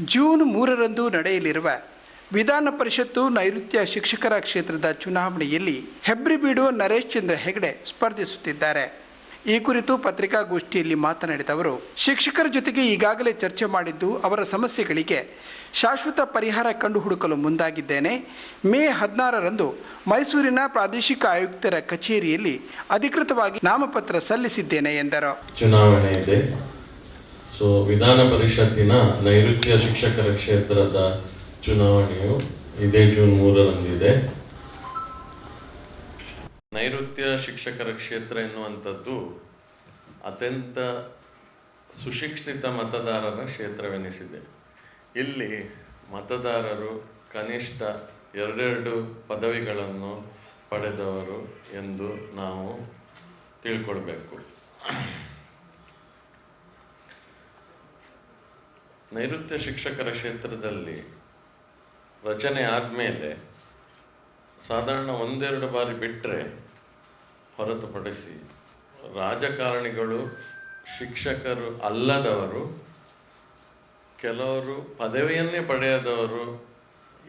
June ಮೂರರಂದು ನಡೆಯಲಿರುವ ವಿಧಾನ ಪರಿಷತ್ತು ನೈಋತ್ಯ ಶಿಕ್ಷಕರ ಕ್ಷೇತ್ರದ ಚುನಾವಣೆಯಲ್ಲಿ ಹೆಬ್ರಿ ಬೀಡುವ ನರೇಶ್ ಚಂದ್ರ ಹೆಗಡೆ ಸ್ಪರ್ಧಿಸುತ್ತಿದ್ದಾರೆ. ಈ ಕುರಿತು ಪತ್ರಿಕಾಗೋಷ್ಠಿಯಲ್ಲಿ ಮಾತನಾಡಿದ ಅವರು, ಶಿಕ್ಷಕರ ಜೊತೆಗೆ ಈಗಾಗಲೇ ಚರ್ಚೆ ಮಾಡಿದ್ದು ಅವರ ಸಮಸ್ಯೆಗಳಿಗೆ ಶಾಶ್ವತ ಪರಿಹಾರ ಕಂಡು ಹುಡುಕಲು ಮುಂದಾಗಿದ್ದೇನೆ. ಮೇ ಹದಿನಾರರಂದು ಮೈಸೂರಿನ ಪ್ರಾದೇಶಿಕ ಆಯುಕ್ತರ ಕಚೇರಿಯಲ್ಲಿ ಅಧಿಕೃತವಾಗಿ ನಾಮಪತ್ರ ಸಲ್ಲಿಸಿದ್ದೇನೆ ಎಂದರು. ಚುನಾವಣೆ ಸೊ ವಿಧಾನ ಪರಿಷತ್ತಿನ ನೈಋತ್ಯ ಶಿಕ್ಷಕರ ಕ್ಷೇತ್ರದ ಚುನಾವಣೆಯು ಇದೇ ಜೂನ್ ಮೂರರಂದಿದೆ. ನೈಋತ್ಯ ಶಿಕ್ಷಕರ ಕ್ಷೇತ್ರ ಎನ್ನುವಂಥದ್ದು ಅತ್ಯಂತ ಸುಶಿಕ್ಷಿತ ಮತದಾರರ ಕ್ಷೇತ್ರವೆನಿಸಿದೆ. ಇಲ್ಲಿ ಮತದಾರರು ಕನಿಷ್ಠ ಎರಡೆರಡು ಪದವಿಗಳನ್ನು ಪಡೆದವರು ಎಂದು ನಾವು ತಿಳ್ಕೊಳ್ಬೇಕು. ನೈಋತ್ಯ ಶಿಕ್ಷಕರ ಕ್ಷೇತ್ರದಲ್ಲಿ ರಚನೆ ಆದಮೇಲೆ ಸಾಧಾರಣ ಒಂದೆರಡು ಬಾರಿ ಬಿಟ್ಟರೆ ಹೊರತುಪಡಿಸಿ ರಾಜಕಾರಣಿಗಳು, ಶಿಕ್ಷಕರು ಅಲ್ಲದವರು, ಕೆಲವರು ಪದವಿಯನ್ನೇ ಪಡೆಯದವರು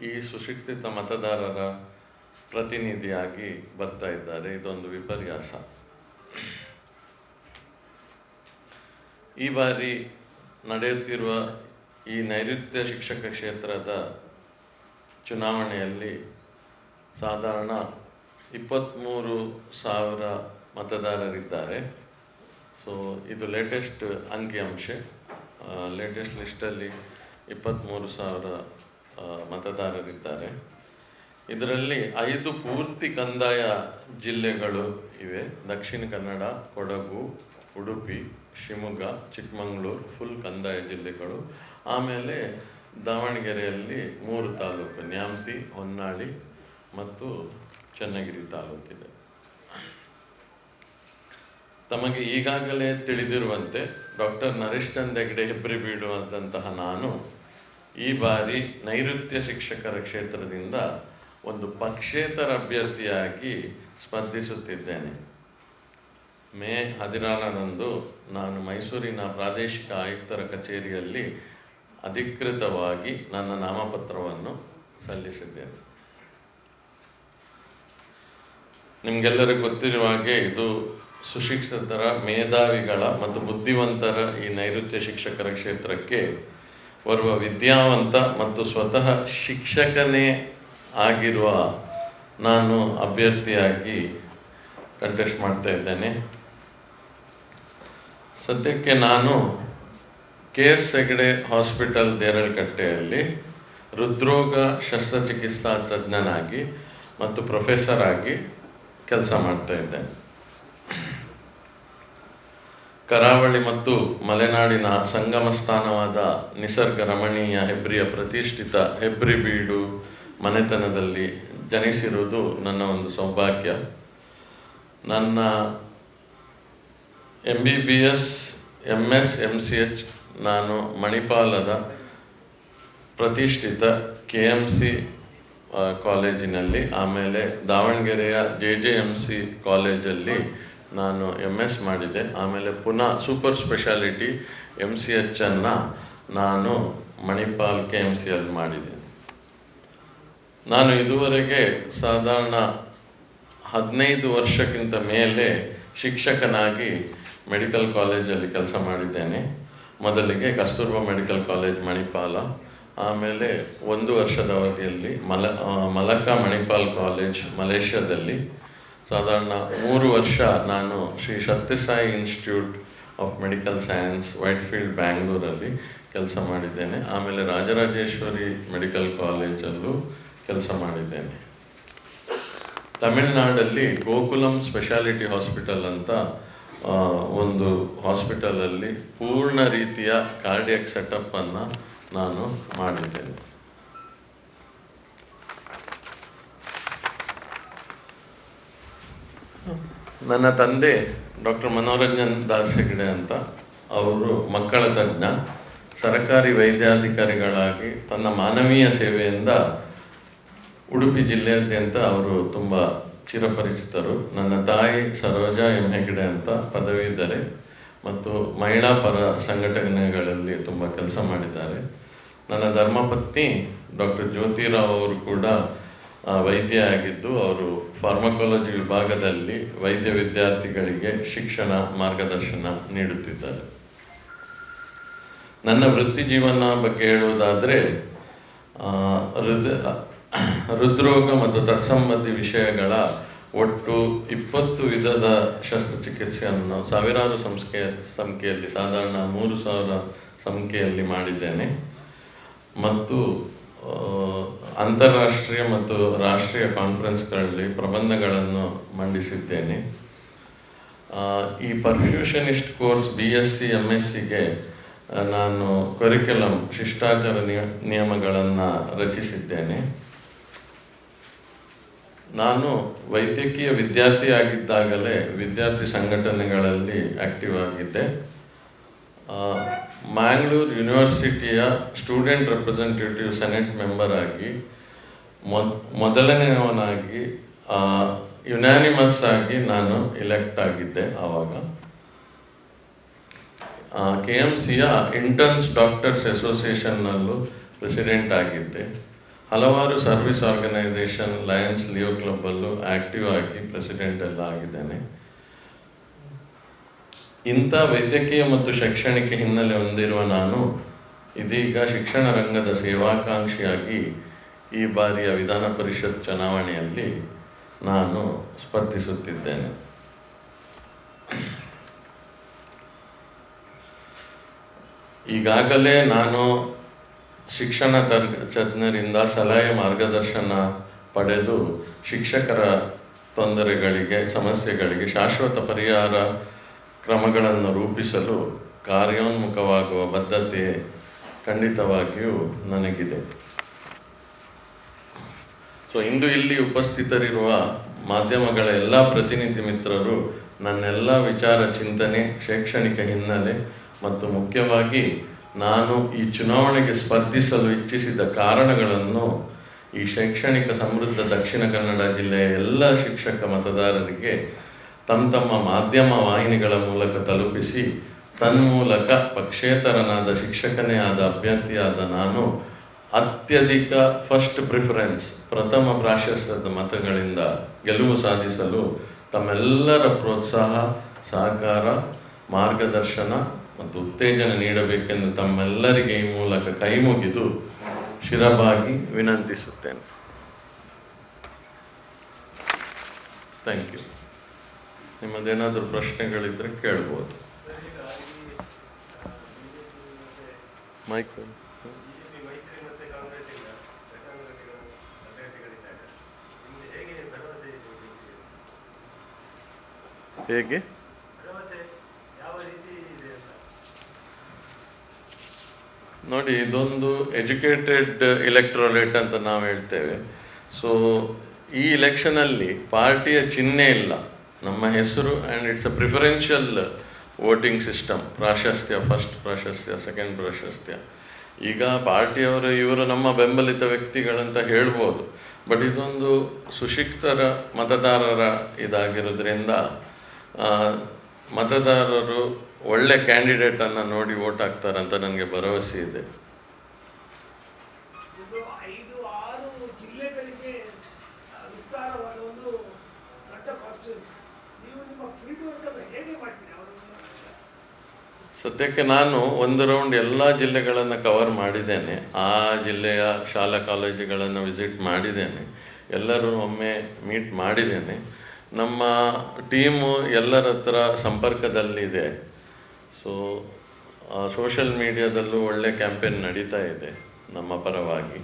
ಈ ಸುಶಿಕ್ಷಿತ ಮತದಾರರ ಪ್ರತಿನಿಧಿಯಾಗಿ ಬರ್ತಾ ಇದ್ದಾರೆ. ಇದೊಂದು ವಿಪರ್ಯಾಸ. ಈ ಬಾರಿ ನಡೆಯುತ್ತಿರುವ ಈ ನೈಋತ್ಯ ಶಿಕ್ಷಕ ಕ್ಷೇತ್ರದ ಚುನಾವಣೆಯಲ್ಲಿ ಸಾಧಾರಣ ಇಪ್ಪತ್ತ್ಮೂರು ಸಾವಿರ ಮತದಾರರಿದ್ದಾರೆ. ಸೊ ಇದು ಲೇಟೆಸ್ಟ್ ಅಂಕಿಅಂಶ. ಲೇಟೆಸ್ಟ್ ಲಿಸ್ಟಲ್ಲಿ ಇಪ್ಪತ್ತ್ಮೂರು ಸಾವಿರ ಮತದಾರರಿದ್ದಾರೆ. ಇದರಲ್ಲಿ ಐದು ಪೂರ್ತಿ ಕಂದಾಯ ಜಿಲ್ಲೆಗಳು ಇವೆ. ದಕ್ಷಿಣ ಕನ್ನಡ, ಕೊಡಗು, ಉಡುಪಿ, ಶಿವಮೊಗ್ಗ, ಚಿಕ್ಕಮಗಳೂರು ಫುಲ್ ಕಂದಾಯ ಜಿಲ್ಲೆಗಳು. ಆಮೇಲೆ ದಾವಣಗೆರೆಯಲ್ಲಿ ಮೂರು ತಾಲೂಕು ನ್ಯಾಮ್ತಿ ಹೊನ್ನಾಳಿ ಮತ್ತು ಚನ್ನಗಿರಿ ತಾಲೂಕಿದೆ. ತಮಗೆ ಈಗಾಗಲೇ ತಿಳಿದಿರುವಂತೆ ಡಾಕ್ಟರ್ ನರೇಶ್ ಚಂದ್ ಹೆಗ್ಡೆ ಹೆಬ್ಬರಿ ಬೀಡುವಂತಹ ನಾನು ಈ ಬಾರಿ ನೈಋತ್ಯ ಶಿಕ್ಷಕರ ಕ್ಷೇತ್ರದಿಂದ ಒಂದು ಪಕ್ಷೇತರ ಅಭ್ಯರ್ಥಿಯಾಗಿ ಸ್ಪರ್ಧಿಸುತ್ತಿದ್ದೇನೆ. ಮೇ ಹದಿನಾರರಂದು ನಾನು ಮೈಸೂರಿನ ಪ್ರಾದೇಶಿಕ ಆಯುಕ್ತರ ಕಚೇರಿಯಲ್ಲಿ ಅಧಿಕೃತವಾಗಿ ನನ್ನ ನಾಮಪತ್ರವನ್ನು ಸಲ್ಲಿಸಿದ್ದೇನೆ. ನಿಮಗೆಲ್ಲರಿಗೂ ಗೊತ್ತಿರುವ ಹಾಗೆ ಇದು ಸುಶಿಕ್ಷಿತರ, ಮೇಧಾವಿಗಳ ಮತ್ತು ಬುದ್ಧಿವಂತರ ಈ ನೈಋತ್ಯ ಶಿಕ್ಷಕರ ಕ್ಷೇತ್ರಕ್ಕೆ ಬರುವ ವಿದ್ಯಾವಂತ ಮತ್ತು ಸ್ವತಃ ಶಿಕ್ಷಕನೇ ಆಗಿರುವ ನಾನು ಅಭ್ಯರ್ಥಿಯಾಗಿ ಕಂಟೆಸ್ಟ್ ಮಾಡ್ತಾ ಇದ್ದೇನೆ. ಸದ್ಯಕ್ಕೆ ನಾನು ಕೆ ಎಸ್ ಹೆಗಡೆ ಹಾಸ್ಪಿಟಲ್ ದೇರಳಕಟ್ಟೆಯಲ್ಲಿ ಹೃದ್ರೋಗ ಶಸ್ತ್ರಚಿಕಿತ್ಸಾ ತಜ್ಞನಾಗಿ ಮತ್ತು ಪ್ರೊಫೆಸರ್ ಆಗಿ ಕೆಲಸ ಮಾಡ್ತಾ ಇದ್ದೇನೆ ಕರಾವಳಿ ಮತ್ತು ಮಲೆನಾಡಿನ ಸಂಗಮ ಸ್ಥಾನವಾದ ನಿಸರ್ಗ ರಮಣೀಯ ಹೆಬ್ರಿಯ ಪ್ರತಿಷ್ಠಿತ ಹೆಬ್ರಿ ಬೀಡು ಮನೆತನದಲ್ಲಿ ಜನಿಸಿರುವುದು ನನ್ನ ಒಂದು ಸೌಭಾಗ್ಯ. ನನ್ನ M B B S M S M C H ನಾನು ಮಣಿಪಾಲದ ಪ್ರತಿಷ್ಠಿತ ಕೆ ಎಂ ಸಿ ಕಾಲೇಜಿನಲ್ಲಿ, ಆಮೇಲೆ ದಾವಣಗೆರೆಯ ಜೆ ಜೆ ಎಂ ಸಿ ಕಾಲೇಜಲ್ಲಿ ನಾನು ಎಂ ಎಸ್ ಮಾಡಿದೆ ಆಮೇಲೆ ಪುನಃ ಸೂಪರ್ ಸ್ಪೆಷಾಲಿಟಿ ಎಂ ಸಿ ಎಚ್ಚನ್ನು ನಾನು ಮಣಿಪಾಲ್ ಕೆ ಎಂ ಸಿಯಲ್ಲಿ ಮಾಡಿದೆ ನಾನು ಇದುವರೆಗೆ ಸಾಧಾರಣ ಹದಿನೈದು ವರ್ಷಕ್ಕಿಂತ ಮೇಲೆ ಶಿಕ್ಷಕನಾಗಿ ಮೆಡಿಕಲ್ ಕಾಲೇಜಲ್ಲಿ ಕೆಲಸ ಮಾಡಿದ್ದೇನೆ. ಮೊದಲಿಗೆ ಕಸ್ತೂರ್ಬಾ ಮೆಡಿಕಲ್ ಕಾಲೇಜ್ ಮಣಿಪಾಲ, ಆಮೇಲೆ ಒಂದು ವರ್ಷದ ಅವಧಿಯಲ್ಲಿ ಮಲ ಮಲಕ ಮಣಿಪಾಲ್ ಕಾಲೇಜ್ ಮಲೇಷ್ಯಾದಲ್ಲಿ. ಸಾಧಾರಣ ಮೂರು ವರ್ಷ ನಾನು Shri Sathya Sai institute of medical science, Whitefield, ಬ್ಯಾಂಗ್ಳೂರಲ್ಲಿ ಕೆಲಸ ಮಾಡಿದ್ದೇನೆ. ಆಮೇಲೆ ರಾಜರಾಜೇಶ್ವರಿ ಮೆಡಿಕಲ್ ಕಾಲೇಜಲ್ಲೂ ಕೆಲಸ ಮಾಡಿದ್ದೇನೆ. ತಮಿಳುನಾಡಲ್ಲಿ ಗೋಕುಲಂ ಸ್ಪೆಷಾಲಿಟಿ ಹಾಸ್ಪಿಟಲ್ ಅಂತ ಒಂದು ಹಾಸ್ಪಿಟಲಲ್ಲಿ ಪೂರ್ಣ ರೀತಿಯ ಕಾರ್ಡಿಯಕ್ ಸೆಟಪ್ಪನ್ನು ನಾನು ಮಾಡಿದ್ದೇನೆ. ನನ್ನ ತಂದೆ ಡಾಕ್ಟರ್ ಮನೋರಂಜನ್ ದಾಸ್ ಹೆಗ್ಡೆ ಅಂತ, ಅವರು ಮಕ್ಕಳ ತಜ್ಞ, ಸರಕಾರಿ ವೈದ್ಯಾಧಿಕಾರಿಗಳಾಗಿ ತನ್ನ ಮಾನವೀಯ ಸೇವೆಯಿಂದ ಉಡುಪಿ ಜಿಲ್ಲೆಯಾದ್ಯಂತ ಅವರು ತುಂಬ ಚಿರಪರಿಚಿತರು. ನನ್ನ ತಾಯಿ ಸರೋಜಾ ಎಂ ಹೆಗ್ಡೆ ಅಂತ ಪದವೀಧರೆ ಮತ್ತು ಮಹಿಳಾ ಪರ ಸಂಘಟನೆಗಳಲ್ಲಿ ತುಂಬ ಕೆಲಸ ಮಾಡಿದ್ದಾರೆ. ನನ್ನ ಧರ್ಮಪತ್ನಿ ಡಾಕ್ಟರ್ ಜ್ಯೋತಿರಾವ್ ಅವರು ಕೂಡ ವೈದ್ಯ ಆಗಿದ್ದು ಅವರು ಫಾರ್ಮಕಾಲಜಿ ವಿಭಾಗದಲ್ಲಿ ವೈದ್ಯ ವಿದ್ಯಾರ್ಥಿಗಳಿಗೆ ಶಿಕ್ಷಣ ಮಾರ್ಗದರ್ಶನ ನೀಡುತ್ತಿದ್ದಾರೆ. ನನ್ನ ವೃತ್ತಿ ಜೀವನ ಬಗ್ಗೆ ಹೇಳುವುದಾದರೆ ಹೃದಯ ಹೃದ ಹೃದ್ರೋಗ ಮತ್ತು ತತ್ಸಂಬಂಧಿ ವಿಷಯಗಳ ಒಟ್ಟು ಇಪ್ಪತ್ತು ವಿಧದ ಶಸ್ತ್ರಚಿಕಿತ್ಸೆಯನ್ನು ಸಾವಿರಾರು ಸಂಖ್ಯೆ ಸಂಖ್ಯೆಯಲ್ಲಿ, ಸಾಧಾರಣ ಮೂರು ಸಾವಿರ ಸಂಖ್ಯೆಯಲ್ಲಿ ಮಾಡಿದ್ದೇನೆ. ಮತ್ತು ಅಂತಾರಾಷ್ಟ್ರೀಯ ಮತ್ತು ರಾಷ್ಟ್ರೀಯ ಕಾನ್ಫರೆನ್ಸ್ಗಳಲ್ಲಿ ಪ್ರಬಂಧಗಳನ್ನು ಮಂಡಿಸಿದ್ದೇನೆ. ಈ perfusionist course B S C M S ಸಿಗೆ ನಾನು ಕರಿಕ್ಯುಲಮ್ ಶಿಷ್ಟಾಚಾರ ನಿಯ, ನಿಯಮಗಳನ್ನು ರಚಿಸಿದ್ದೇನೆ. ನಾನು ವೈದ್ಯಕೀಯ ವಿದ್ಯಾರ್ಥಿಯಾಗಿದ್ದಾಗಲೇ ವಿದ್ಯಾರ್ಥಿ ಸಂಘಟನೆಗಳಲ್ಲಿ ಆಕ್ಟಿವ್ ಆಗಿದ್ದೆ. ಮ್ಯಾಂಗ್ಳೂರು ಯೂನಿವರ್ಸಿಟಿಯ ಸ್ಟೂಡೆಂಟ್ ರೆಪ್ರೆಸೆಂಟೇಟಿವ್ ಸೆನೆಟ್ ಮೆಂಬರ್ ಆಗಿ ಮೊದಲನೆಯವನಾಗಿ ಯುನಾನಿಮಸ್ ಆಗಿ ನಾನು ಇಲೆಕ್ಟ್ ಆಗಿದ್ದೆ ಆವಾಗ. ಕೆ ಎಂ ಸಿಯ ಇಂಟರ್ನ್ಸ್ ಡಾಕ್ಟರ್ಸ್ ಅಸೋಸಿಯೇಷನ್ನಲ್ಲೂ ಪ್ರೆಸಿಡೆಂಟ್ ಆಗಿದ್ದೆ. ಹಲವಾರು ಸರ್ವಿಸ್ ಆರ್ಗನೈಸೇಷನ್ ಲಯನ್ಸ್ ಲಿಯೋ ಕ್ಲಬ್ಬಲ್ಲೂ ಆಕ್ಟಿವ್ ಆಗಿ ಪ್ರೆಸಿಡೆಂಟ್ ಎಲ್ಲ ಆಗಿದ್ದೇನೆ. ಇಂಥ ವೈದ್ಯಕೀಯ ಮತ್ತು ಶೈಕ್ಷಣಿಕ ಹಿನ್ನೆಲೆ ಹೊಂದಿರುವ ನಾನು ಇದೀಗ ಶಿಕ್ಷಣ ರಂಗದ ಸೇವಾಕಾಂಕ್ಷಿಯಾಗಿ ಈ ಬಾರಿಯ ವಿಧಾನ ಪರಿಷತ್ ಚುನಾವಣೆಯಲ್ಲಿ ನಾನು ಸ್ಪರ್ಧಿಸುತ್ತಿದ್ದೇನೆ. ಈಗಾಗಲೇ ನಾನು ಶಿಕ್ಷಣ ತಜ್ಞ, ತಜ್ಞರಿಂದ ಸಲಹೆ ಮಾರ್ಗದರ್ಶನ ಪಡೆದು ಶಿಕ್ಷಕರ ತೊಂದರೆಗಳಿಗೆ, ಸಮಸ್ಯೆಗಳಿಗೆ ಶಾಶ್ವತ ಪರಿಹಾರ ಕ್ರಮಗಳನ್ನು ರೂಪಿಸಲು ಕಾರ್ಯೋನ್ಮುಖವಾಗುವ ಬದ್ಧತೆ ಖಂಡಿತವಾಗಿಯೂ ನನಗಿದೆ. ಸೊ ಇಂದು ಇಲ್ಲಿ ಉಪಸ್ಥಿತರಿರುವ ಮಾಧ್ಯಮಗಳ ಎಲ್ಲ ಪ್ರತಿನಿಧಿ ಮಿತ್ರರು ನನ್ನೆಲ್ಲ ವಿಚಾರ ಚಿಂತನೆ, ಶೈಕ್ಷಣಿಕ ಹಿನ್ನೆಲೆ ಮತ್ತು ಮುಖ್ಯವಾಗಿ ನಾನು ಈ ಚುನಾವಣೆಗೆ ಸ್ಪರ್ಧಿಸಲು ಇಚ್ಛಿಸಿದ ಕಾರಣಗಳನ್ನು ಈ ಶೈಕ್ಷಣಿಕ ಸಮೃದ್ಧ ದಕ್ಷಿಣ ಕನ್ನಡ ಜಿಲ್ಲೆಯ ಎಲ್ಲ ಶಿಕ್ಷಕ ಮತದಾರರಿಗೆ ತಮ್ಮ ತಮ್ಮ ಮಾಧ್ಯಮ ವಾಹಿನಿಗಳ ಮೂಲಕ ತಲುಪಿಸಿ, ತನ್ಮೂಲಕ ಪಕ್ಷೇತರನಾದ ಶಿಕ್ಷಕನೇ ಆದ ಅಭ್ಯರ್ಥಿಯಾದ ನಾನು ಅತ್ಯಧಿಕ ಫಸ್ಟ್ ಪ್ರಿಫರೆನ್ಸ್ ಪ್ರಥಮ ಪ್ರಾಶಸ್ತ್ಯದ ಮತಗಳಿಂದ ಗೆಲುವು ಸಾಧಿಸಲು ತಮ್ಮೆಲ್ಲರ ಪ್ರೋತ್ಸಾಹ, ಸಹಕಾರ, ಮಾರ್ಗದರ್ಶನ ಮತ್ತು ಉತ್ತೇಜನ ನೀಡಬೇಕೆಂದು ತಮ್ಮೆಲ್ಲರಿಗೆ ಈ ಮೂಲಕ ಕೈ ಮುಗಿದು ಶಿರಬಾಗಿ ವಿನಂತಿಸುತ್ತೇನೆ. ಥ್ಯಾಂಕ್ ಯು ನಿಮ್ಮದೇನಾದರೂ ಪ್ರಶ್ನೆಗಳಿದ್ದರೆ ಕೇಳ್ಬೋದು. ಮೈಕ್ ಬಿಜೆಪಿ ಮೈತ್ರಿ ಮತ್ತೆ ಕಾಂಗ್ರೆಸ್ ಇಲ್ಲ ಘಟನಾಂಗಗಳು ಅಭ್ಯರ್ಥಿಗಳಿದ್ದಾರೆ ನಿಮಗೆ ಹೇಗೆ ಭರವಸೆ ಇದೆ ಬಿಜೆಪಿ? ಹೇಗೆ ಭರವಸೆ ಯಾವ ರೀತಿ ಇದೆ ಅಂತ ನೋಡಿ, ಇದೊಂದು ಎಜುಕೇಟೆಡ್ ಎಲೆಕ್ಟ್ರೋಲೇಟ್ ಅಂತ ನಾವು ಹೇಳ್ತೇವೆ. ಸೊ ಈ ಇಲೆಕ್ಷನಲ್ಲಿ ಪಾರ್ಟಿಯ ಚಿಹ್ನೆ ಇಲ್ಲ. ನಮ್ಮ ಹೆಸರು and it's a preferential voting system ಪ್ರಾಶಸ್ತ್ಯ ಫಸ್ಟ್ ಪ್ರಾಶಸ್ತ್ಯ ಸೆಕೆಂಡ್ ಪ್ರಾಶಸ್ತ್ಯ. ಈಗ ಪಾರ್ಟಿಯವರು ಇವರು ನಮ್ಮ ಬೆಂಬಲಿತ ವ್ಯಕ್ತಿಗಳಂತ ಹೇಳ್ಬೋದು. ಬಟ್ ಇದೊಂದು ಸುಶಿಕ್ತರ ಮತದಾರರ ಇದಾಗಿರೋದ್ರಿಂದ ಮತದಾರರು ಒಳ್ಳೆ ಕ್ಯಾಂಡಿಡೇಟನ್ನು ನೋಡಿ ವೋಟ್ ಹಾಕ್ತಾರಂತ ನನಗೆ ಭರವಸೆ ಇದೆ. ಸದ್ಯಕ್ಕೆ ನಾನು ಒಂದು ರೌಂಡ್ ಎಲ್ಲ ಜಿಲ್ಲೆಗಳನ್ನು ಕವರ್ ಮಾಡಿದ್ದೇನೆ. ಆ ಜಿಲ್ಲೆಯ ಶಾಲಾ ಕಾಲೇಜುಗಳನ್ನು ವಿಸಿಟ್ ಮಾಡಿದ್ದೇನೆ. ಎಲ್ಲರೂ ಒಮ್ಮೆ ಮೀಟ್ ಮಾಡಿದ್ದೇನೆ. ನಮ್ಮ ಟೀಮು ಎಲ್ಲರ ಹತ್ರ ಸಂಪರ್ಕದಲ್ಲಿದೆ. ಸೊ ಸೋಷಿಯಲ್ ಮೀಡಿಯಾದಲ್ಲೂ ಒಳ್ಳೆ ಕ್ಯಾಂಪೇನ್ ನಡೀತಾ ಇದೆ ನಮ್ಮ ಪರವಾಗಿ.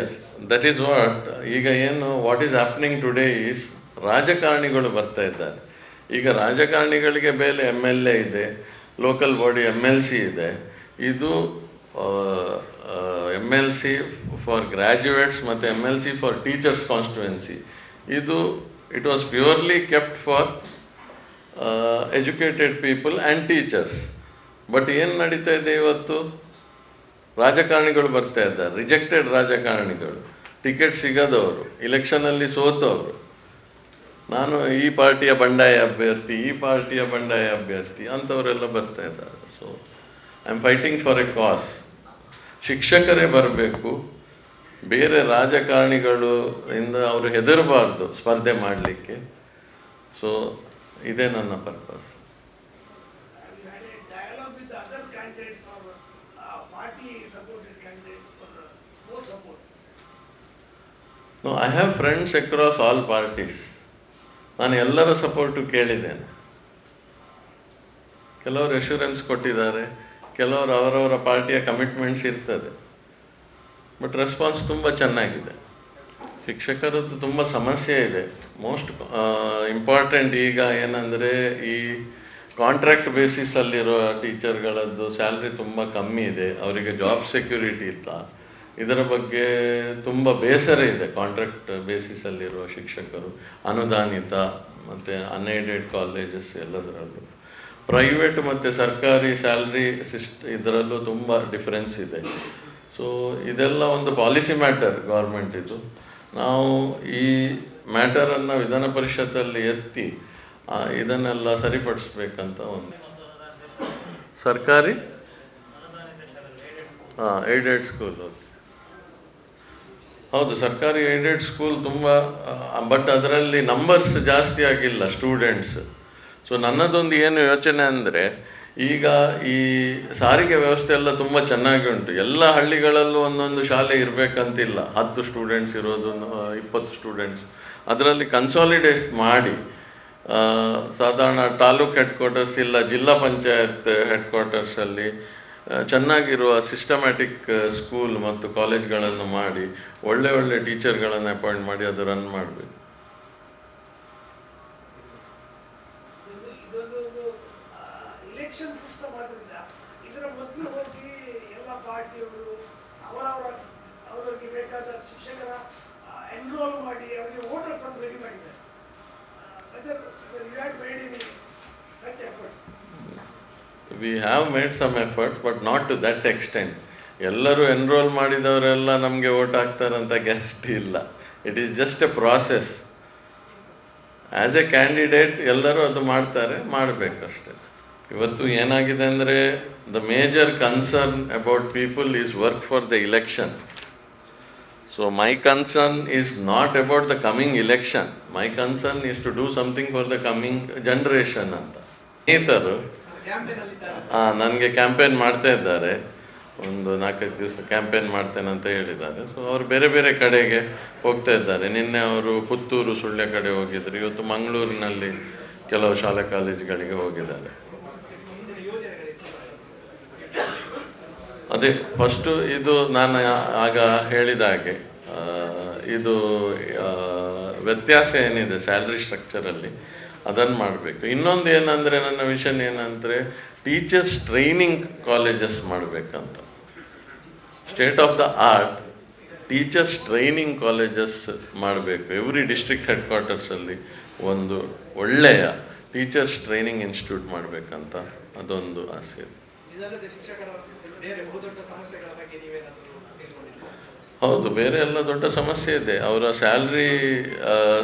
ಎಸ್ ದಟ್ ಈಸ್ ವಾಟ್ ಈಗ ಏನು what is happening today is ರಾಜಕಾರಣಿಗಳು ಬರ್ತಾ ಇದ್ದಾರೆ. ಈಗ ರಾಜಕಾರಣಿಗಳಿಗೆ ಬೇರೆ ಎಂ ಎಲ್ ಎ ಇದೆ local body M L C ಇದೆ. ಇದು M L C for graduates ಮತ್ತು M L C for teachers constituency ಇದು it was purely kept for educated people and teachers but ಏನು ನಡೀತಾ ಇದೆ ಇವತ್ತು? ರಾಜಕಾರಣಿಗಳು ಬರ್ತಾ ಇದ್ದಾರೆ. ರಿಜೆಕ್ಟೆಡ್ ರಾಜಕಾರಣಿಗಳು. ಟಿಕೆಟ್ ಸಿಗದವರು. ಇಲೆಕ್ಷನಲ್ಲಿ ಸೋತವರು. ನಾನು ಈ ಪಾರ್ಟಿಯ ಬಂಡಾಯ ಅಭ್ಯರ್ಥಿ, ಈ ಪಾರ್ಟಿಯ ಬಂಡಾಯ ಅಭ್ಯರ್ಥಿ ಅಂಥವರೆಲ್ಲ ಬರ್ತಾ ಇದ್ದಾರೆ. So I am fighting for a cause ಶಿಕ್ಷಕರೇ ಬರಬೇಕು. ಬೇರೆ ರಾಜಕಾರಣಿಗಳು ಇಂದ ಅವರು ಹೆದರಬಾರ್ದು ಸ್ಪರ್ಧೆ ಮಾಡಲಿಕ್ಕೆ. ಸೊ ಇದೇ ನನ್ನ purpose I have friends across all parties ನಾನು ಎಲ್ಲರ ಸಪೋರ್ಟು ಕೇಳಿದ್ದೇನೆ. ಕೆಲವರು ಎಶೂರೆನ್ಸ್ ಕೊಟ್ಟಿದ್ದಾರೆ ಕೆಲವರು ಅವರವರ ಪಾರ್ಟಿಯ ಕಮಿಟ್ಮೆಂಟ್ಸ್ ಇರ್ತದೆ. ಬಟ್ ರೆಸ್ಪಾನ್ಸ್ ತುಂಬ ಚೆನ್ನಾಗಿದೆ. ಶಿಕ್ಷಕರದ್ದು ತುಂಬ ಸಮಸ್ಯೆ ಇದೆ. ಮೋಸ್ಟ್ ಇಂಪಾರ್ಟೆಂಟ್ ಈಗ ಏನಂದರೆ ಈ ಕಾಂಟ್ರಾಕ್ಟ್ ಬೇಸಿಸಲ್ಲಿರೋ ಟೀಚರ್ಗಳದ್ದು ಸ್ಯಾಲ್ರಿ ತುಂಬ ಕಮ್ಮಿ ಇದೆ. ಅವರಿಗೆ ಜಾಬ್ ಸೆಕ್ಯೂರಿಟಿ ಇಲ್ಲ. ಇದರ ಬಗ್ಗೆ ತುಂಬ ಬೇಸರ ಇದೆ ಕಾಂಟ್ರಾಕ್ಟ್ ಬೇಸಿಸಲ್ಲಿರುವ ಶಿಕ್ಷಕರು. ಅನುದಾನಿತ ಮತ್ತು ಅನ್ಎಡೆಡ್ ಕಾಲೇಜಸ್ ಎಲ್ಲದರಲ್ಲೂ. ಪ್ರೈವೇಟ್ ಮತ್ತು ಸರ್ಕಾರಿ ಸ್ಯಾಲ್ರಿ ಸಿಸ್ಟ್ ಇದರಲ್ಲೂ ತುಂಬ ಡಿಫ್ರೆನ್ಸ್ ಇದೆ. ಸೊ ಇದೆಲ್ಲ ಒಂದು ಪಾಲಿಸಿ ಮ್ಯಾಟರ್ ಗೌರ್ಮೆಂಟ್ ಇದು. ನಾವು ಈ ಮ್ಯಾಟರನ್ನು ವಿಧಾನ ಪರಿಷತ್ತಲ್ಲಿ ಎತ್ತಿ ಇದನ್ನೆಲ್ಲ ಸರಿಪಡಿಸ್ಬೇಕಂತ ಒಂದು. ಸರ್ಕಾರಿ? ಹಾಂ ಏಡೆಡ್ ಸ್ಕೂಲ್ ಹೌದು, ಸರ್ಕಾರಿ ಏಡೆಡ್ ಸ್ಕೂಲ್ ತುಂಬ ಬಟ್ ಅದರಲ್ಲಿ ನಂಬರ್ಸ್ ಜಾಸ್ತಿ ಆಗಿಲ್ಲ ಸ್ಟೂಡೆಂಟ್ಸ್ ಸೊ ನನ್ನದೊಂದು ಏನು ಯೋಚನೆ ಅಂದರೆ ಈಗ ಈ ಸಾರಿಗೆ ವ್ಯವಸ್ಥೆ ಎಲ್ಲ ತುಂಬ ಚೆನ್ನಾಗಿ ಉಂಟು. ಎಲ್ಲ ಹಳ್ಳಿಗಳಲ್ಲೂ ಒಂದೊಂದು ಶಾಲೆ ಇರಬೇಕಂತಿಲ್ಲ. ಹತ್ತು ಸ್ಟೂಡೆಂಟ್ಸ್ ಇರೋದು ಇಪ್ಪತ್ತು ಸ್ಟೂಡೆಂಟ್ಸ್ ಅದರಲ್ಲಿ ಕನ್ಸಾಲಿಡೇಟ್ ಮಾಡಿ ಸಾಧಾರಣ ತಾಲೂಕ್ ಹೆಡ್ ಕ್ವಾರ್ಟರ್ಸ್ ಇಲ್ಲ, ಜಿಲ್ಲಾ ಪಂಚಾಯತ್ ಹೆಡ್ ಕ್ವಾರ್ಟರ್ಸಲ್ಲಿ ಚೆನ್ನಾಗಿರುವ ಸಿಸ್ಟಮ್ಯಾಟಿಕ್ ಸ್ಕೂಲ್ ಮತ್ತು ಕಾಲೇಜ್ಗಳನ್ನು ಮಾಡಿ, ಒಳ್ಳೆ ಒಳ್ಳೆ ಟೀಚರ್ಗಳನ್ನು ಅಪಾಯಿಂಟ್ ಮಾಡಿ, ಅದು ರನ್ ಮಾಡಬೇಕು ಇದೊಂದು ಇದೊಂದು ಒಂದು ಇಲೆಕ್ಷನ್ ಸಿಸ್ಟಮ್ ಆದ್ರಿಂದ ಇದರ ಮೊದಲು ಹೋಗಿ ಎಲ್ಲ ಪಾರ್ಟಿಯವರು ಅವರವರ ಅವರಿಗೆ ಬೇಕಾದ ಶಿಕ್ಷಕರ ಎನ್ರೋಲ್ ಮಾಡಿ ಅವರಿಗೆ ವೋಟರ್ಸ್ ಅನ್ನು ರೆಡಿ ಮಾಡಿದ್ದಾರೆ whether you had made in such efforts we have made some effort but not to that extent ಎಲ್ಲರೂ ಎನ್ರೋಲ್ ಮಾಡಿದವರೆಲ್ಲ ನಮಗೆ ಓಟ್ ಹಾಕ್ತಾರಂತ ಗ್ಯಾರಂಟಿ ಇಲ್ಲ. It is just a process as a candidate ಎಲ್ಲರೂ ಅದು ಮಾಡ್ತಾರೆ ಮಾಡಬೇಕಷ್ಟೆ ಇವತ್ತು ಏನಾಗಿದೆ ಅಂದರೆ the major concern about people is work for the election so my concern is not about the coming election my concern is to do something for the coming generation ಅಂತ. ಸ್ನೇಹಿತರು ನನಗೆ ಕ್ಯಾಂಪೇನ್ ಮಾಡ್ತಾ ಇದ್ದಾರೆ. ಒಂದು ನಾಲ್ಕೈದು ದಿವಸ ಕ್ಯಾಂಪೇನ್ ಮಾಡ್ತೇನೆ ಅಂತ ಹೇಳಿದ್ದಾರೆ. ಸೊ ಅವರು ಬೇರೆ ಬೇರೆ ಕಡೆಗೆ ಹೋಗ್ತಾ ಇದ್ದಾರೆ. ನಿನ್ನೆ ಅವರು ಪುತ್ತೂರು ಸುಳ್ಯ ಕಡೆ ಹೋಗಿದ್ರು. ಇವತ್ತು ಮಂಗಳೂರಿನಲ್ಲಿ ಕೆಲವು ಶಾಲಾ ಕಾಲೇಜುಗಳಿಗೆ ಹೋಗಿದ್ದಾರೆ. ಅದೇ ಫಸ್ಟು ಇದು ನಾನು ಆಗ ಹೇಳಿದ ಹಾಗೆ ಇದು ವ್ಯತ್ಯಾಸ ಏನಿದೆ ಸ್ಯಾಲ್ರಿ ಸ್ಟ್ರಕ್ಚರಲ್ಲಿ ಅದನ್ನು ಮಾಡಬೇಕು. ಇನ್ನೊಂದು ಏನಂದರೆ ನನ್ನ ವಿಷನ್ ಏನಂದರೆ ಟೀಚರ್ಸ್ ಟ್ರೈನಿಂಗ್ ಕಾಲೇಜಸ್ ಮಾಡಬೇಕಂತ. State of the art teachers training colleges ಮಾಡಬೇಕು. ಎವ್ರಿ ಡಿಸ್ಟ್ರಿಕ್ಟ್ ಹೆಡ್ ಕ್ವಾರ್ಟರ್ಸಲ್ಲಿ ಒಂದು ಒಳ್ಳೆಯ ಟೀಚರ್ಸ್ ಟ್ರೈನಿಂಗ್ ಇನ್ಸ್ಟಿಟ್ಯೂಟ್ ಮಾಡಬೇಕಂತ ಅದೊಂದು ಆಸೆ. ಇದೆ ಹೌದು, ಬೇರೆ ಎಲ್ಲ ದೊಡ್ಡ ಸಮಸ್ಯೆ ಇದೆ. ಅವರ ಸ್ಯಾಲ್ರಿ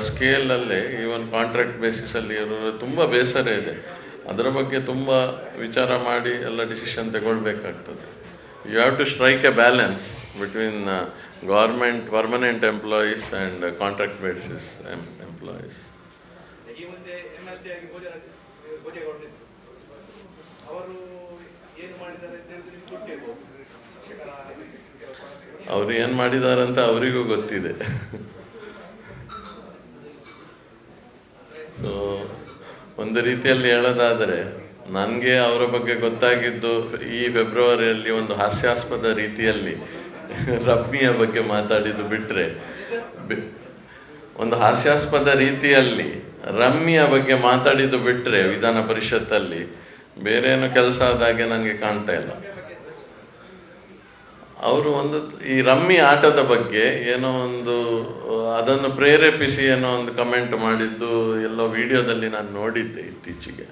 ಸ್ಕೇಲಲ್ಲೇ ಈವನ್ ಕಾಂಟ್ರಾಕ್ಟ್ ಬೇಸಿಸಲ್ಲಿ ಇರೋರು ತುಂಬ ಬೇಸರ ಇದೆ. ಅದರ ಬಗ್ಗೆ ತುಂಬ ವಿಚಾರ ಮಾಡಿ ಎಲ್ಲ decision ತಗೊಳ್ಬೇಕಾಗ್ತದೆ. You have to strike a balance between government permanent employees and contract basis employees ಈ ಮುಂದೆ ಎಂ ಎಲ್ ಸಿ ಆಗಿ ಭೋಜನ ಭೋಜೇಗೌಡರಿದ್ರು ಅವರು ಏನು ಮಾಡಿದ್ದಾರೆ ಅಂತ ಹೇಳಿದ್ರೆ ನಿಮ್ಗೆ ಗೊತ್ತಿರ್ಬೋದು ಶಿಕ್ಷಕರ ಕೆಲಸ ಅವರು ಏನು ಮಾಡಿದಾರಂತ ಅವರಿಗೂ ಗೊತ್ತಿದೆ. ಸೊ ಒಂದು ರೀತಿಯಲ್ಲಿ ಹೇಳೋದಾದರೆ, ನನಗೆ ಅವರ ಬಗ್ಗೆ ಗೊತ್ತಾಗಿದ್ದು ಈ ಫೆಬ್ರವರಿಯಲ್ಲಿ ಒಂದು ಹಾಸ್ಯಾಸ್ಪದ ರೀತಿಯಲ್ಲಿ ರಮ್ಮಿಯ ಬಗ್ಗೆ ಮಾತಾಡಿದ್ದು ಬಿಟ್ಟರೆ ಒಂದು ಹಾಸ್ಯಾಸ್ಪದ ರೀತಿಯಲ್ಲಿ ರಮ್ಮಿಯ ಬಗ್ಗೆ ಮಾತಾಡಿದ್ದು ಬಿಟ್ಟರೆ ವಿಧಾನ ಪರಿಷತ್ತಲ್ಲಿ ಬೇರೇನು ಕೆಲಸ ಆದಾಗೆ ನನಗೆ ಕಾಣ್ತಾ ಇಲ್ಲ. ಅವರು ಒಂದು ಈ ರಮ್ಮಿ ಆಟದ ಬಗ್ಗೆ ಏನೋ ಒಂದು ಅದನ್ನು ಪ್ರೇರೇಪಿಸಿ ಏನೋ ಒಂದು ಕಮೆಂಟ್ ಮಾಡಿದ್ದು ಎಲ್ಲೋ ವಿಡಿಯೋದಲ್ಲಿ ನಾನು ನೋಡಿದ್ದೆ ಇತ್ತೀಚೆಗೆ.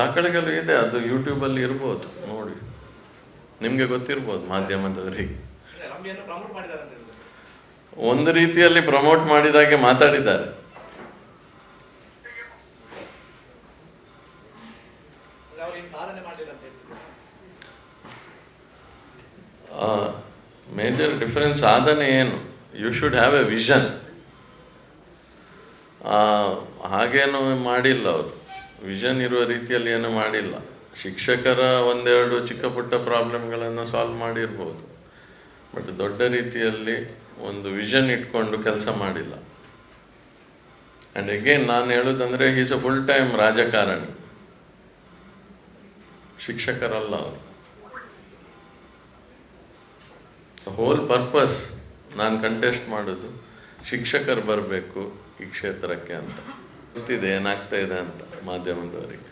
ದಾಖಲೆಗಳು ಇದೆ, ಅದು ಯೂಟ್ಯೂಬಲ್ಲಿ ಇರ್ಬೋದು, ನೋಡಿ. ನಿಮಗೆ ಗೊತ್ತಿರ್ಬೋದು ಮಾಧ್ಯಮದವರಿಗೆ. ಒಂದು ರೀತಿಯಲ್ಲಿ ಪ್ರಮೋಟ್ ಮಾಡಿದಾಗೆ ಮಾತಾಡಿದ್ದಾರೆ. ಸಾಧನೆ ಮೇಜರ್ ಡಿಫರೆನ್ಸ್ ಸಾಧನೆ ಏನು? You should have a vision ಹಾಗೇನು ಮಾಡಿಲ್ಲ ಅವರು. ವಿಷನ್ ಇರುವ ರೀತಿಯಲ್ಲಿ ಏನು ಮಾಡಿಲ್ಲ. ಶಿಕ್ಷಕರ ಒಂದೆರಡು ಚಿಕ್ಕ ಪುಟ್ಟ ಪ್ರಾಬ್ಲಮ್ಗಳನ್ನು ಸಾಲ್ವ್ ಮಾಡಿರ್ಬೋದು. ಬಟ್ ದೊಡ್ಡ ರೀತಿಯಲ್ಲಿ ಒಂದು ವಿಷನ್ ಇಟ್ಕೊಂಡು ಕೆಲಸ ಮಾಡಿಲ್ಲ. ಆ್ಯಂಡ್ ಅಗೇನ್ ನಾನು ಹೇಳೋದಂದರೆ ಈಸ್ ಅ ಫುಲ್ ಟೈಮ್ ರಾಜಕಾರಣಿ. ಶಿಕ್ಷಕರಲ್ಲ ಅವರು. ಹೋಲ್ ಪರ್ಪಸ್ ನಾನು ಕಂಟೆಸ್ಟ್ ಮಾಡೋದು, ಶಿಕ್ಷಕರು ಬರಬೇಕು ಈ ಕ್ಷೇತ್ರಕ್ಕೆ ಅಂತ. ಗೊತ್ತಿದೆ ಏನಾಗ್ತಾ ಇದೆ ಅಂತ ಮಾಧ್ಯಮದವರಿಗೆ.